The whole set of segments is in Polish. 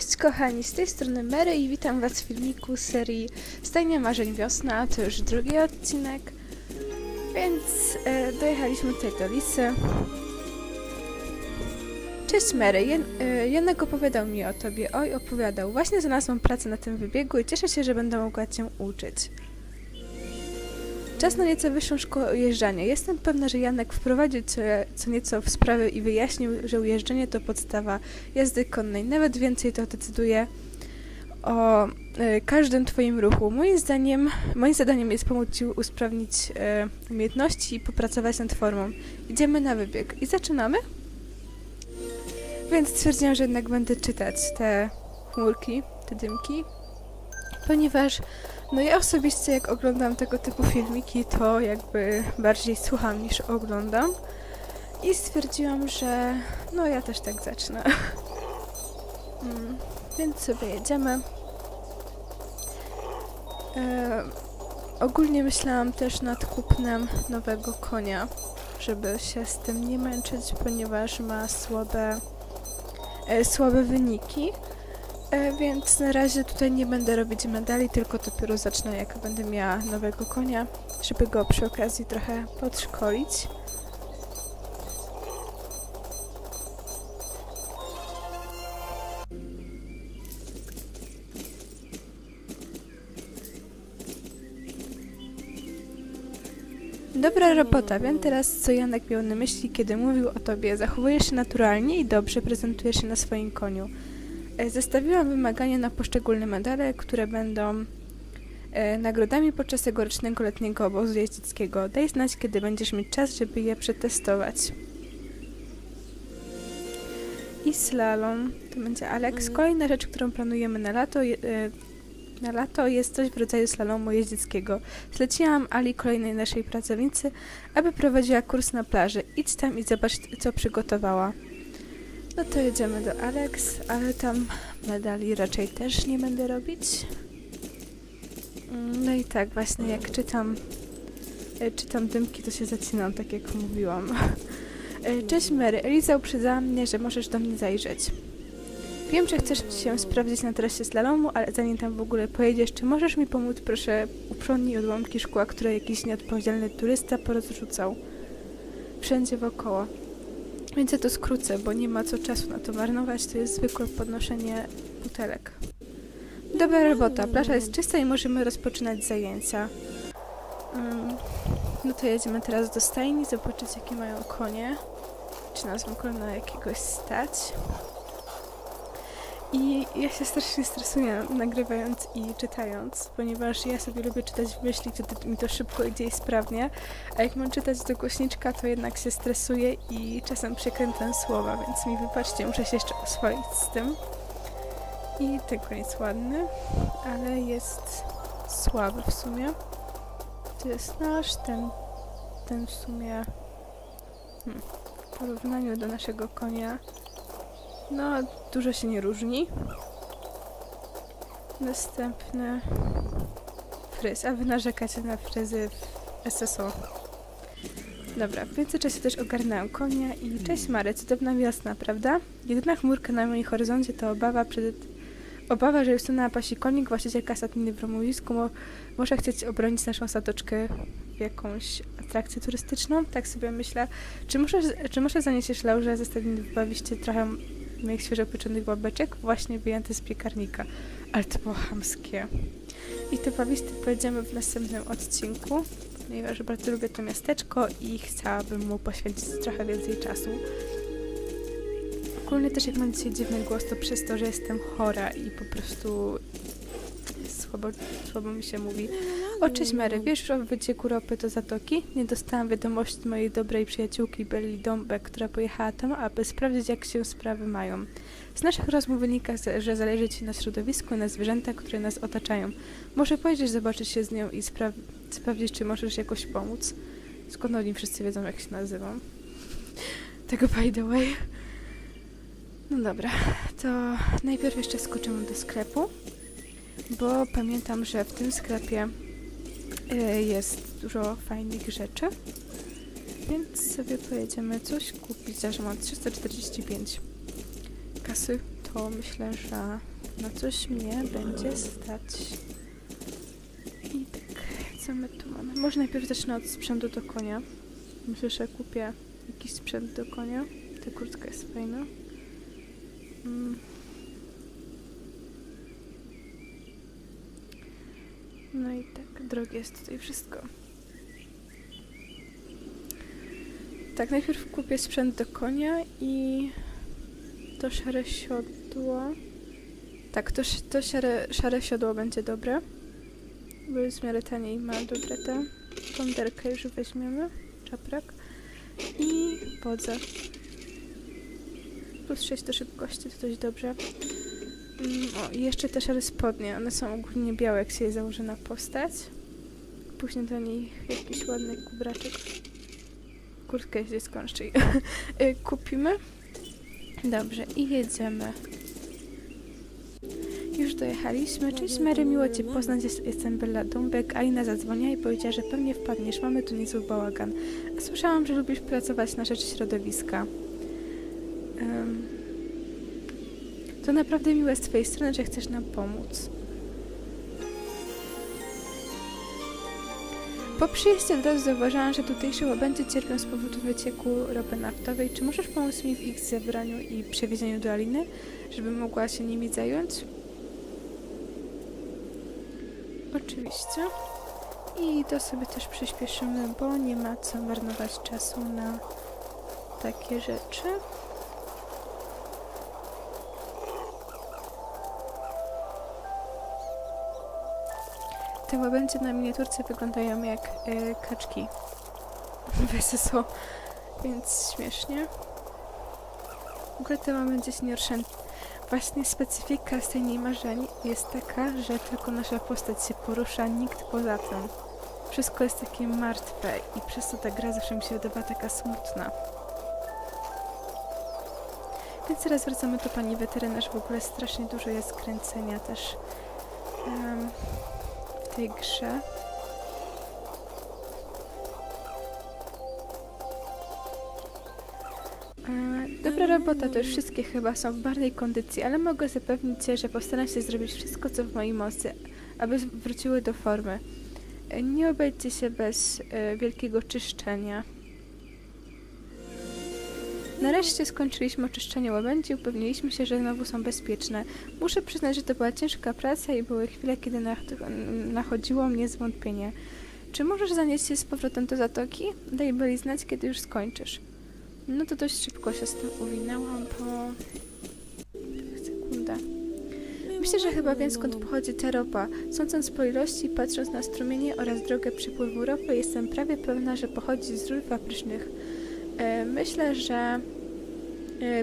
Cześć kochani, z tej strony Mary i witam was w filmiku serii Stajnia Marzeń Wiosna, to już drugi odcinek, więc e, dojechaliśmy tutaj do Lisy. Cześć Mary, Jan, e, Janek opowiadał mi o tobie, oj opowiadał, właśnie znalazłam pracę na tym wybiegu i cieszę się, że będę mogła cię uczyć. Czas na nieco wyższą szkołę ujeżdżania. Jestem pewna, że Janek wprowadził co, co nieco w sprawę i wyjaśnił, że ujeżdżanie to podstawa jazdy konnej. Nawet więcej to decyduje o e, każdym Twoim ruchu. Moim zdaniem, moim zadaniem jest pomóc Ci usprawnić e, umiejętności i popracować nad formą. Idziemy na wybieg i zaczynamy? Więc stwierdziłam, że jednak będę czytać te chmurki, te dymki, ponieważ no ja osobiście jak oglądam tego typu filmiki, to jakby bardziej słucham niż oglądam. I stwierdziłam, że no ja też tak zacznę. Mm, więc sobie jedziemy. E, ogólnie myślałam też nad kupnem nowego konia, żeby się z tym nie męczyć, ponieważ ma słabe, e, słabe wyniki. E, więc na razie tutaj nie będę robić medali, tylko dopiero zacznę jak będę miała nowego konia, żeby go przy okazji trochę podszkolić. Dobra robota, wiem teraz co Janek miał na myśli, kiedy mówił o tobie. Zachowujesz się naturalnie i dobrze prezentujesz się na swoim koniu. E, Zestawiłam wymagania na poszczególne medale, które będą e, nagrodami podczas tegorocznego letniego obozu jeździeckiego. Daj znać, kiedy będziesz mieć czas, żeby je przetestować. I slalom, to będzie Alex. Kolejna rzecz, którą planujemy na lato, e, na lato jest coś w rodzaju slalomu jeździeckiego. Zleciłam Ali, kolejnej naszej pracownicy, aby prowadziła kurs na plaży. Idź tam i zobacz, co przygotowała. No to jedziemy do Alex, ale tam medali raczej też nie będę robić. Mm, No i tak, właśnie jak czytam, e, czytam dymki, to się zacinam, tak jak mówiłam. E, Cześć Mary, Eliza uprzedzała mnie, że możesz do mnie zajrzeć. Wiem, że chcesz się sprawdzić na trasie slalomu, ale zanim tam w ogóle pojedziesz, czy możesz mi pomóc, proszę, uprzątnij odłamki szkła, które jakiś nieodpowiedzialny turysta porozrzucał wszędzie wokoło. Więc ja to skrócę, bo nie ma co czasu na to marnować. To jest zwykłe podnoszenie butelek. Dobra robota. Plaża jest czysta i możemy rozpoczynać zajęcia. Mm, No to jedziemy teraz do stajni, zobaczyć jakie mają konie. Czy nas mogą na jakiegoś stać. I ja się strasznie stresuję nagrywając i czytając, ponieważ ja sobie lubię czytać w myśli, wtedy mi to szybko idzie i sprawnie, a jak mam czytać do głośniczka, to jednak się stresuję i czasem przekręcam słowa, więc mi wybaczcie, muszę się jeszcze oswoić z tym. I ten koniec ładny, ale jest słaby w sumie. To jest nasz, ten, ten w sumie hmm, w porównaniu do naszego konia no, dużo się nie różni. Następny fryz. A wy narzekacie na fryzy w SSO. Dobra, w międzyczasie też ogarnęłam konia i cześć Mary, cudowna wiosna, prawda? Jedyna chmurka na moim horyzoncie to obawa przed... Obawa, że Justyna pasi konik, właścicielka statniny w Romowisku, mo... może chcieć obronić naszą satoczkę w jakąś atrakcję turystyczną. Tak sobie myślę. Czy muszę, czy muszę zanieść Laurze ze stadniny wybawiście trochę moich świeżo pieczonych babeczek, właśnie wyjęte z piekarnika. Ale to było chamskie. I te bawisty pojedziemy w następnym odcinku, ponieważ bardzo lubię to miasteczko i chciałabym mu poświęcić trochę więcej czasu. Ogólnie też jak mam dzisiaj dziwny głos, to przez to, że jestem chora i po prostu słabo, słabo mi się mówi. O, cześć Mary, wiesz o wycieku ropy do zatoki? Nie dostałam wiadomości mojej dobrej przyjaciółki Belli Dąbek, która pojechała tam, aby sprawdzić, jak się sprawy mają. Z naszych rozmów wynika, że zależy Ci na środowisku i na zwierzętach, które nas otaczają. Może pojedziesz zobaczyć się z nią i spra- sprawdzić, czy możesz jakoś pomóc. Skąd oni wszyscy wiedzą, jak się nazywam? Tego by the way. No dobra, to najpierw jeszcze skoczymy do sklepu, bo pamiętam, że w tym sklepie e, jest dużo fajnych rzeczy. Więc sobie pojedziemy coś kupić, że mam 345 kasy, to myślę, że na coś mnie będzie stać. I tak, co my tu mamy? Może najpierw zacznę od sprzętu do konia. Myślę, że kupię jakiś sprzęt do konia. Ta kurtka jest fajna. Mm. No i tak, drogie jest tutaj wszystko. Tak, najpierw kupię sprzęt do konia i to szare siodło. Tak, to, to szare, szare siodło będzie dobre. Bo jest w miarę taniej, ma dobre te. Ponderkę już weźmiemy, czaprak. I wodze. Plus 6 do szybkości, to dość dobrze. Mm, o, jeszcze te szare spodnie. One są ogólnie białe, jak się je założy na postać. Później do niej jakiś ładny kubraczek. Kurtkę jest dziecko czyli y, kupimy. Dobrze, i jedziemy. Już dojechaliśmy. Cześć Mary, miło Cię poznać. Jest- Jestem Bella Dąbek. Aina zadzwoniła i powiedziała, że pewnie wpadniesz. Mamy tu niezły bałagan. A słyszałam, że lubisz pracować na rzecz środowiska. Em, to naprawdę miłe z Twojej strony, że chcesz nam pomóc. Po przyjeździe od razu zauważyłam, że tutejsze łabędzie cierpią z powodu wycieku ropy naftowej. Czy możesz pomóc mi w ich zebraniu i przewiezieniu do Aliny, żeby mogła się nimi zająć? Oczywiście. I to sobie też przyspieszymy, bo nie ma co marnować czasu na takie rzeczy. Te łabędzie na miniaturce wyglądają jak e, kaczki w SSO, więc śmiesznie. W ogóle te łabędzie się nie. Właśnie specyfika stajni marzeń jest taka, że tylko nasza postać się porusza, nikt poza tym. Wszystko jest takie martwe i przez to ta gra zawsze mi się wydawała taka smutna. Więc teraz wracamy do pani weterynarz. W ogóle strasznie dużo jest kręcenia też w tej grze. E, Dobra robota, to już wszystkie chyba są w bardziej kondycji, ale mogę zapewnić Cię, że postaram się zrobić wszystko, co w mojej mocy, aby wróciły do formy. E, Nie obejdzie się bez e, wielkiego czyszczenia. Nareszcie skończyliśmy oczyszczenie łabędzi i upewniliśmy się, że znowu są bezpieczne. Muszę przyznać, że to była ciężka praca i były chwile, kiedy nach- nachodziło mnie zwątpienie. Czy możesz zanieść się z powrotem do zatoki? Daj Beli znać, kiedy już skończysz. No to dość szybko się z tym uwinęłam, bo... Sekunda. Myślę, że chyba wiem skąd pochodzi ta ropa. Sądząc po ilości, patrząc na strumienie oraz drogę przepływu ropy, jestem prawie pewna, że pochodzi z rur fabrycznych. E, myślę, że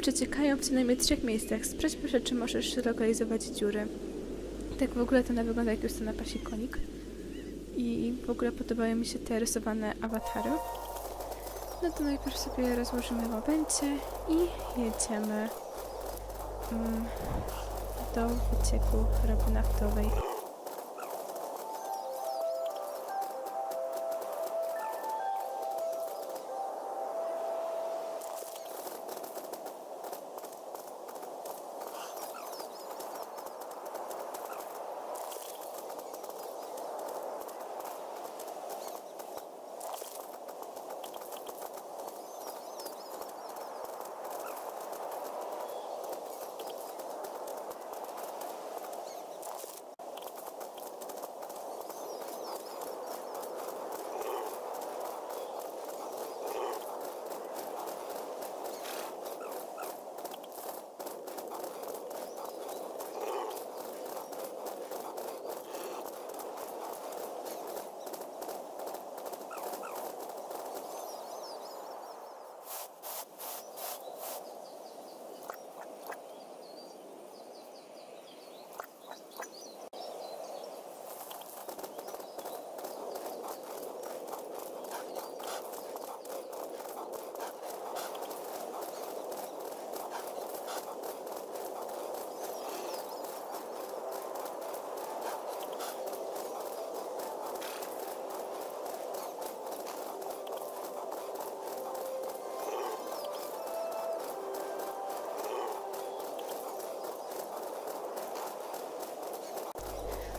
przeciekają w co najmniej trzech miejscach. Sprawdź proszę, czy możesz zlokalizować dziury. Tak w ogóle to ona wygląda jak już to na pasi konik. I w ogóle podobają mi się te rysowane awatary. No to najpierw sobie rozłożymy łabędzie i jedziemy mm, do wycieku ropy naftowej.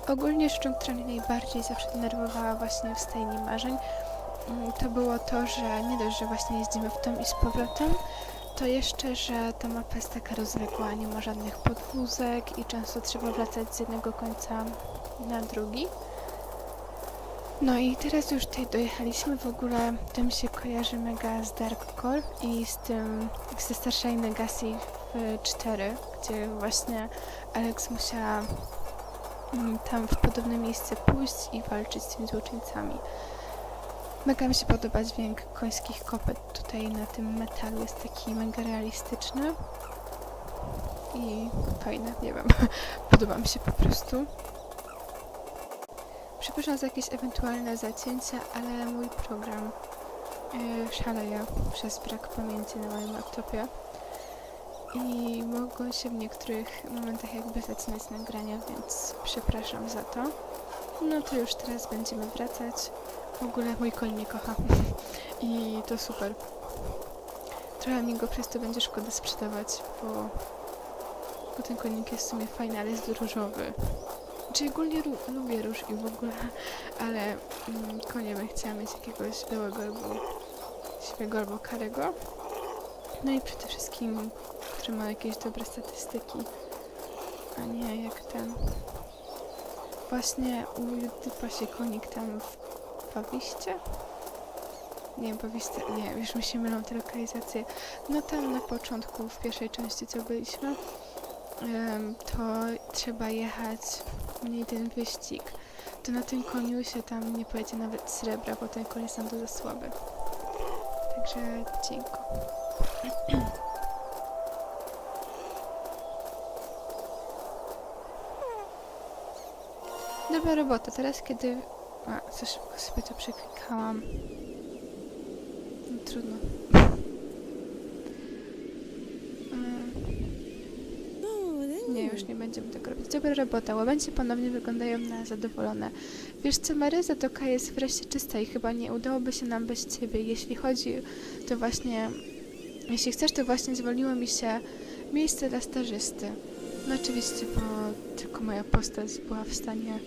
Ogólnie rzeczą, która mnie najbardziej zawsze denerwowała właśnie w stajni marzeń, mm, to było to, że nie dość, że właśnie jeździmy w tom i z powrotem, to jeszcze, że ta mapa jest taka rozległa, nie ma żadnych podwózek i często trzeba wracać z jednego końca na drugi. No i teraz już tutaj dojechaliśmy, w ogóle tym się kojarzy mega z Dark Core i z tym, ze starszej Legacy w 4, gdzie właśnie Alex musiała tam w podobne miejsce pójść i walczyć z tymi złoczyńcami. Mega mi się podoba dźwięk końskich kopyt tutaj na tym metalu, jest taki mega realistyczny i fajne, nie wiem, podoba mi się po prostu. Przepraszam za jakieś ewentualne zacięcia, ale mój program yy, szaleje przez brak pamięci na moim laptopie i mogą się w niektórych momentach jakby zacinać nagrania, więc przepraszam za to. No to już teraz będziemy wracać. W ogóle mój koń mnie kocha i to super. Trochę mi go przez to będzie szkoda sprzedawać, bo, bo ten konik jest w sumie fajny, ale jest różowy. Czy ogólnie lu- lubię róż i w ogóle, ale mm, konie bym chciała mieć jakiegoś białego albo siwego albo karego. No i przede wszystkim, który ma jakieś dobre statystyki, a nie jak ten. Właśnie u Judypa się konik tam w Bawiście? Nie, Bawiście, nie, już mi się mylą te lokalizacje. No tam na początku, w pierwszej części co byliśmy, to trzeba jechać mniej ten wyścig. To na tym koniu się tam nie pojedzie nawet srebra, bo ten koń jest nam za słaby. Także dziękuję. Dobra robota. Teraz kiedy... A, za szybko sobie to przeklikałam. No, trudno. Mm, Nie, już nie będziemy tego robić. Dobra robota. Łabędzie ponownie wyglądają na zadowolone. Wiesz co, Mary, zatoka jest wreszcie czysta i chyba nie udałoby się nam bez ciebie. Jeśli chodzi, to właśnie... Jeśli chcesz, to właśnie zwolniło mi się miejsce dla stażysty. No oczywiście, bo tylko moja postać była w stanie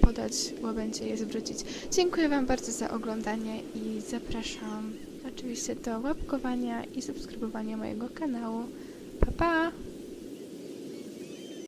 podać łabędzie i je zwrócić. Dziękuję Wam bardzo za oglądanie i zapraszam oczywiście do łapkowania i subskrybowania mojego kanału. Pa pa!